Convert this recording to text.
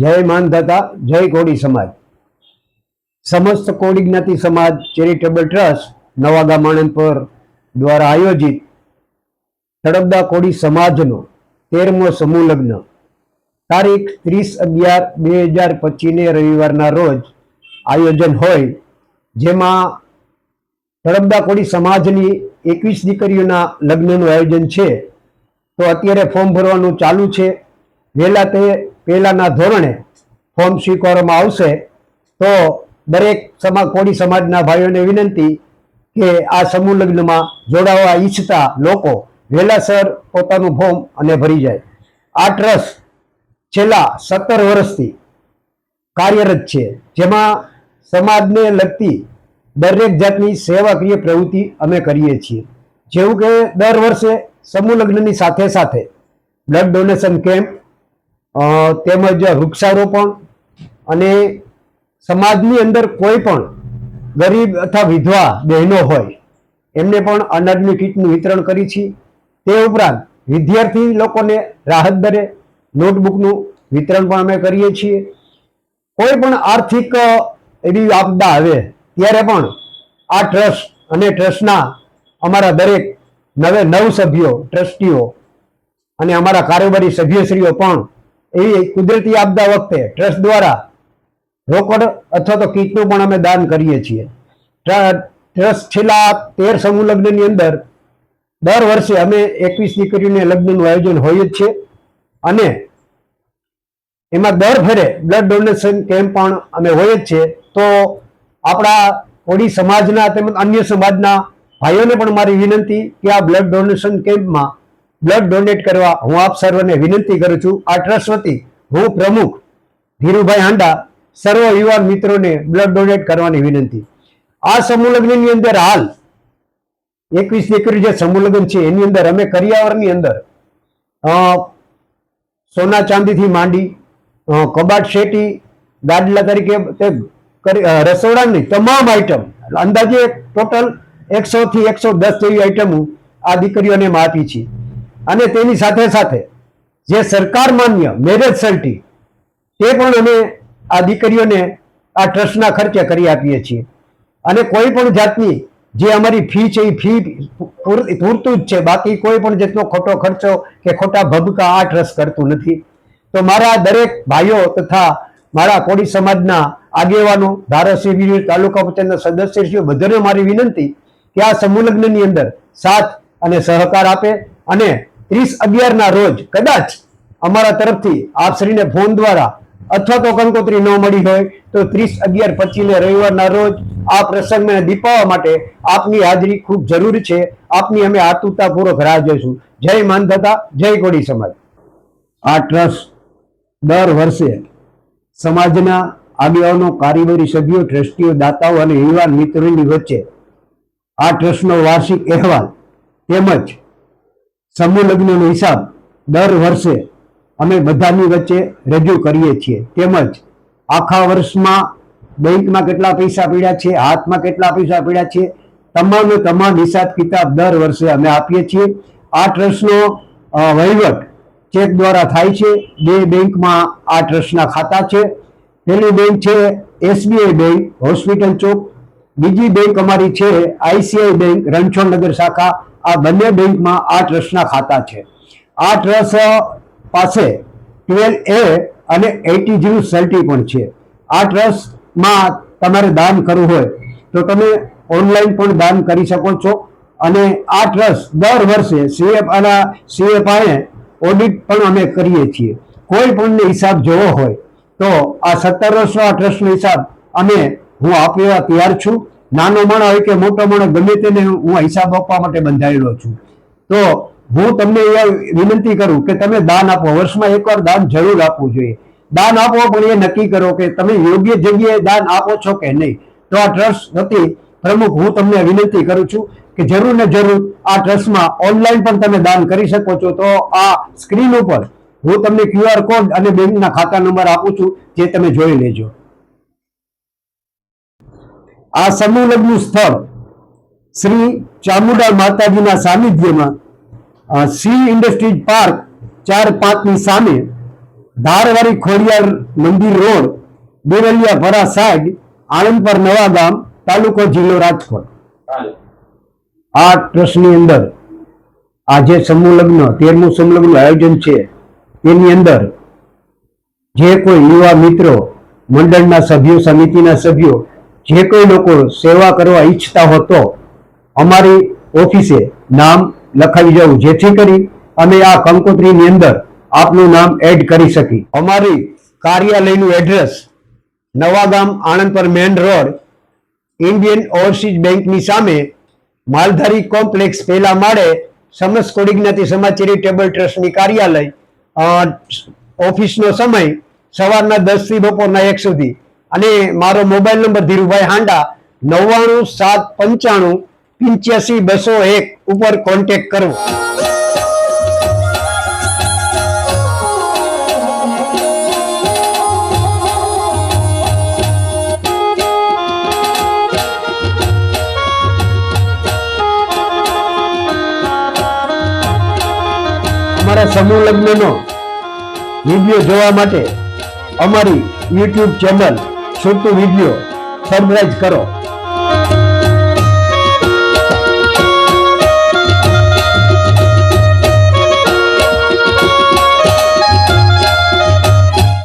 જય માનધાતા, જય કોડી સમાજ. સમસ્ત કોડી જ્ઞાતિ સમાજ ચેરિટેબલ ટ્રસ્ટ નવાગામ આણંદપુર દ્વારા આયોજિત તળપદા કોડી સમાજનો તેરમો સમૂહ લગ્ન. તારીખ ત્રીસ અગિયાર બે હજાર પચીસને રવિવારના રોજ આયોજન હોય, જેમાં તળપદા કોડી સમાજની એકવીસ દીકરીઓના લગ્નનું આયોજન છે. તો અત્યારે ફોર્મ ભરવાનું ચાલુ છે. વહેલા તે પહેલાના ધોરણે ફોર્મ સ્વીકારવામાં આવશે, તો દરેક સમા, કોળી સમાજના ભાઈઓને વિનંતી કે આ સમૂહ લગ્નમાં જોડાવા ઈચ્છતા લોકો વહેલાસર પોતાનું ફોર્મ અને ભરી જાય. આ ટ્રસ્ટ છેલ્લા સત્તર વર્ષથી કાર્યરત છે, જેમાં સમાજને લગતી દરેક જાતની સેવાકીય પ્રવૃત્તિ અમે કરીએ છીએ. જેવું કે દર વર્ષે સમૂહ લગ્નની સાથે સાથે બ્લડ ડોનેશન કેમ્પ તેમજ વૃક્ષારોપણ અને સમાજની અંદર કોઈ પણ ગરીબ અથવા વિધવા બહેનો હોય, એમને પણ અનાજની કીટનું વિતરણ કરી છીએ તે ઉપરાંત વિદ્યાર્થી લોકોને રાહત દરે નોટબુકનું વિતરણ પણ અમે કરીએ છીએ. કોઈ પણ આર્થિક એવી આપદા આવે, ત્યારે પણ આ ટ્રસ્ટ અને ટ્રસ્ટના અમારા દરેક નવે નવ સભ્યો ટ્રસ્ટીઓ અને અમારા કારોબારી સભ્યશ્રીઓ પણ એવી કુદરતી આપદા વખતે ટ્રસ્ટ દ્વારા રોકડ અથવા તો કીટનું પણ અમે દાન કરીએ છીએ. ટ્રસ્ટ છેલ્લા તેર સમૂહ લગ્નની અંદર દર વર્ષે અમે એકવીસ દીકરીઓને લગ્નનું આયોજન હોય જ છે અને એમાં દર ફેરે બ્લડ ડોનેશન કેમ્પ પણ અમે હોય જ છે. તો આપણા કોળી સમાજના તેમજ અન્ય સમાજના ભાઈઓને પણ મારી વિનંતી કે આ બ્લડ ડોનેશન કેમ્પમાં બ્લડ ડોનેટ કરવા હું આપ સર્વને વિનંતી કરું છું. આ ટ્રસ્ટ વતી હું પ્રમુખ ધીરુભાઈ હાંડા સર્વ યુવાન મિત્રોને બ્લડ ડોનેટ કરવાની વિનંતી. આ સમૂહ લગ્નની અંદર હાલ એકવીસ દીકરી જે સમૂહ લગ્ન છે, એની અંદર અમે કરિયાવરની અંદર સોના ચાંદીથી માંડી કબાટ શેટી ગાદલા તરીકે તે રસોડાની તમામ આઈટમ અંદાજે ટોટલ એકસો થી એકસો દસ જેવી આઈટમ આ દીકરીઓને આપી છે અને તેની સાથે સાથે જે સરકાર માન્ય મેરેજ સર્ટી, તે પણ અમે આ દીકરીઓને આ ટ્રસ્ટના ખર્ચે કરી આપીએ છીએ. અને કોઈ પણ જાતની જે અમારી ફી છે, એ ફી પૂરતું જ છે. બાકી કોઈ પણ જેટલો ખોટો ખર્ચો કે ખોટા ભબકા આ ટ્રસ્ટ કરતું નથી. તો મારા દરેક ભાઈઓ તથા મારા કોળી સમાજના આગેવાનો, ધારાસભ્યો, તાલુકા પંચાયતના સદસ્યશ્રીઓ બધાને મારી વિનંતી કે આ સમૂહલગ્નની અંદર સાથ અને સહકાર આપે અને ત્રીસ અગિયારના રોજ કદાચ અમારા તરફથી આપશ્રીને ફોન દ્વારા અથવા તો કંકોત્રી ન મળી હોય તો ત્રીસ અગિયાર પચીને રવિવારના રોજ આ પ્રસંગને દીપાવવા માટે આપની હાજરી ખૂબ જરૂરી છે. આપની અમે આતુરતાપૂર્વક રાહ જોઈશું. જય માનધતા, જય કોડી સમાજ. આ ટ્રસ્ટ દર વર્ષે સમાજના આગેવાનો, કારીગરી સભ્યો, ટ્રસ્ટીઓ, દાતાઓ અને યુવાન મિત્રોની વચ્ચે આ ટ્રસ્ટનો વાર્ષિક અહેવાલ તેમજ સમૂહ લગ્નનો હિસાબ દર વર્ષે અમે બધાની વચ્ચે રજૂ કરીએ છીએ. તેમજ આખા વર્ષમાં બેંકમાં કેટલા પૈસા પીડ્યા છે, હાથમાં કેટલા પૈસા પીડ્યા છે, તમામે તમામ હિસાબ કિતાબ દર વર્ષે અમે આપીએ છીએ. આ ટ્રસ્ટનો વહીવટ ચેક દ્વારા થાય છે, બે બેંકમાં આ ટ્રસ્ટના ખાતા છે. પહેલી બેંક છે એસબીઆઈ બેંક, હોસ્પિટલ ચોક. બીજી બેંક અમારી છે આઈસીઆઈ બેંક, રણછોડનગર શાખા. આ બંને બેંકમાં આ ટ્રસ્ટના ખાતા છે. આ ટ્રસ્ટ પાસે ટ્વેલ્વ એ અને એટી જેવું સર્ટી પણ છે. આ ટ્રસ્ટમાં તમારે દાન કરવું હોય તો તમે ઓનલાઈન પણ દાન કરી શકો છો અને આ ટ્રસ્ટ દર વર્ષે સીએફ અને સીએફ આને ઓડિટ પણ અમે કરીએ છીએ. કોઈ પણ હિસાબ જોવો હોય તો આ સત્તર વર્ષનો આ ટ્રસ્ટનો હિસાબ અમે હું આપવા તૈયાર છું. નાનો માણસ હોય કે મોટો માણસ, ગમે તેને હું હિસાબ આપવા માટે બંધાયેલો છું. તો હું તમને એ વિનંતી કરું કે તમે દાન આપો. વર્ષમાં એકવાર દાન જરૂર આપવું જોઈએ. દાન આપો, પણ એ નક્કી કરો કે તમે યોગ્ય જગ્યાએ દાન આપો છો કે નહીં. તો આ ટ્રસ્ટ વતી પ્રમુખ, હું તમને વિનંતી કરું છું કે જરૂર ને જરૂર આ ટ્રસ્ટમાં ઓનલાઈન પણ તમે દાન કરી શકો છો. તો આ સ્ક્રીન ઉપર હું તમને ક્યુઆર કોડ અને બેંકના ખાતા નંબર આપું છું, જે તમે જોઈ લેજો. આ સમૂહ લગ્ન સ્થળ શ્રી ચામુંડા માતાજીના સાનિધ્યમાં સી ઇન્ડસ્ટ્રીઝ પાર્ક ચાર પાંચની સામે ધારવારી ખોડિયાર મંદિર રોડ બેરલિયા ભરા સાઈડ આણંદપર નવા ગામ તાલુકો જિલ્લો રાજકોટ. આ ટ્રસ્ટની અંદર આજે સમૂહ લગ્ન તેરમું સમૂહ લગ્ન આયોજન છે તેની અંદર જે કોઈ યુવા મિત્રો મંડળના સભ્યો સમિતિના સભ્યો જે કોઈ લોકો સેવા કરવા ઈચ્છતા હો તો અમારી ઓફિસે નામ લખાવી જવું. જેથી કરી અમે આ કંકોત્રીની અંદર આપનું નામ એડ કરી શકી અમારી કાર્યાલયનું address Navagam Anandpar main road, Indian overseas બેંકની સામે, માલધારી કોમ્પ્લેક્સ પહેલા માળે, સમસ્ત કોળી જ્ઞાતિ સમાજ ચેરિટેબલ ટ્રસ્ટની કાર્યાલય ઓફિસનો સમય સવારના દસથી બપોરના એક સુધી. અને મારો મોબાઈલ નંબર ધીરુભાઈ હાંડા, નવ્વાણું, સાત, પંચાણું, પિંચ્યાસી, બસો એક ઉપર કોન્ટેક્ટ કરવો અમારા સમૂહ લગ્નનો વીડિયો જોવા માટે અમારી YouTube channel Chhotu video subscribe કરો.